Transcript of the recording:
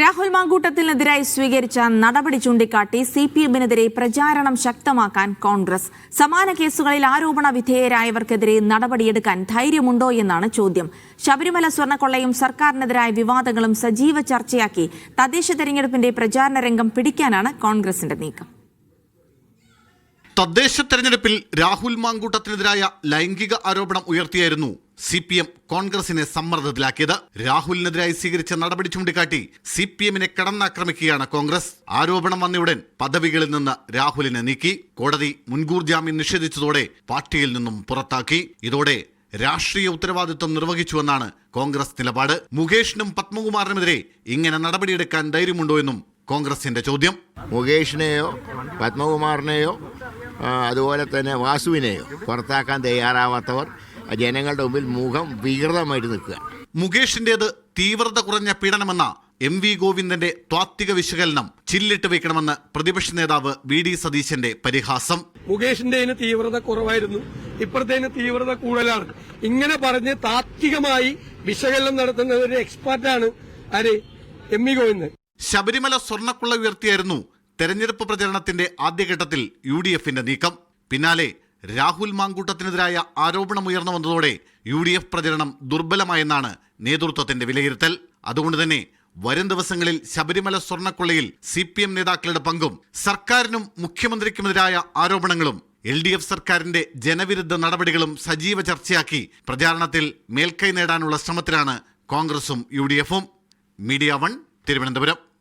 രാഹുൽ മാങ്കൂട്ടത്തിനെതിരായി സ്വീകരിച്ച നടപടി ചൂണ്ടിക്കാട്ടി സി പി എമ്മിനെതിരെ പ്രചാരണം ശക്തമാക്കാൻ കോൺഗ്രസ്. സമാന കേസുകളിൽ ആരോപണ വിധേയരായവർക്കെതിരെ നടപടിയെടുക്കാൻ ധൈര്യമുണ്ടോ എന്നാണ് ചോദ്യം. ശബരിമല സ്വർണക്കൊള്ളയും സർക്കാരിനെതിരായ വിവാദങ്ങളും സജീവ ചർച്ചയാക്കി തദ്ദേശ തെരഞ്ഞെടുപ്പിന്റെ പ്രചാരണ രംഗം പിടിക്കാനാണ് കോൺഗ്രസിന്റെ നീക്കം. തദ്ദേശ തെരഞ്ഞെടുപ്പിൽ രാഹുൽ മാങ്കൂട്ടത്തിനെതിരായ ലൈംഗിക ആരോപണം ഉയർത്തിയായിരുന്നു സി പി എം കോൺഗ്രസിനെ സമ്മർദ്ദത്തിലാക്കിയത്. രാഹുലിനെതിരായി സ്വീകരിച്ച നടപടി ചൂണ്ടിക്കാട്ടി സി പി എമ്മിനെ കടന്നാക്രമിക്കുകയാണ് കോൺഗ്രസ്. ആരോപണം വന്നയുടൻ പദവികളിൽ നിന്ന് രാഹുലിനെ നീക്കി കോടതി മുൻകൂർ ജാമ്യം നിഷേധിച്ചതോടെ പാർട്ടിയിൽ നിന്നും പുറത്താക്കി. ഇതോടെ രാഷ്ട്രീയ ഉത്തരവാദിത്വം നിർവഹിച്ചുവെന്നാണ് കോൺഗ്രസ് നിലപാട്. മുകേഷിനും പത്മകുമാറിനുമെതിരെ ഇങ്ങനെ നടപടിയെടുക്കാൻ ധൈര്യമുണ്ടോ എന്നും കോൺഗ്രസിന്റെ ചോദ്യം. മുകേഷിനെയോ പത്മകുമാറിനെയോ അതുപോലെ തന്നെ വാസുവിനെയോ പുറത്താക്കാൻ തയ്യാറാവാത്തവർ ജനങ്ങളുടെ മുമ്പിൽ മുഖം വികൃതമായിട്ട് നിൽക്കുക. മുകേഷിന്റെത് തീവ്രത കുറഞ്ഞ പീഡനമെന്ന എം വി ഗോവിന്ദന്റെ ത്വാത്വിക വിശകലനം ചില്ലിട്ട് വെക്കണമെന്ന് പ്രതിപക്ഷ നേതാവ് വി ഡി സതീശന്റെ പരിഹാസം. മുകേഷിന്റെ തീവ്രത കുറവായിരുന്നു. ഇപ്പോഴത്തേന് തീവ്രത കൂടുതലാണ്. ഇങ്ങനെ പറഞ്ഞ് താത്വികമായി വിശകലനം നടത്തുന്ന ഒരു എക്സ്പെർട്ടാണ് ആര്? M V Govindan. ശബരിമല സ്വർണക്കുള്ള ഉയർത്തിയായിരുന്നു തെരഞ്ഞെടുപ്പ് പ്രചരണത്തിന്റെ ആദ്യഘട്ടത്തിൽ യു ഡി എഫിന്റെ നീക്കം. പിന്നാലെ രാഹുൽ മാങ്കൂട്ടത്തിനെതിരായ ആരോപണമുയർന്നു വന്നതോടെ യു ഡി എഫ് പ്രചരണം ദുർബലമായെന്നാണ് നേതൃത്വത്തിന്റെ വിലയിരുത്തൽ. അതുകൊണ്ട് തന്നെ വരും ദിവസങ്ങളിൽ ശബരിമല സ്വർണക്കൊള്ളയിൽ സി പി എം നേതാക്കളുടെ പങ്കും സർക്കാരിനും മുഖ്യമന്ത്രിക്കുമെതിരായ ആരോപണങ്ങളും എൽ ഡി എഫ് സർക്കാരിന്റെ ജനവിരുദ്ധ നടപടികളും സജീവ ചർച്ചയാക്കി പ്രചാരണത്തിൽ മേൽക്കൈ നേടാനുള്ള ശ്രമത്തിലാണ് കോൺഗ്രസും യു ഡി എഫും. Media one Thiruvananthapuram.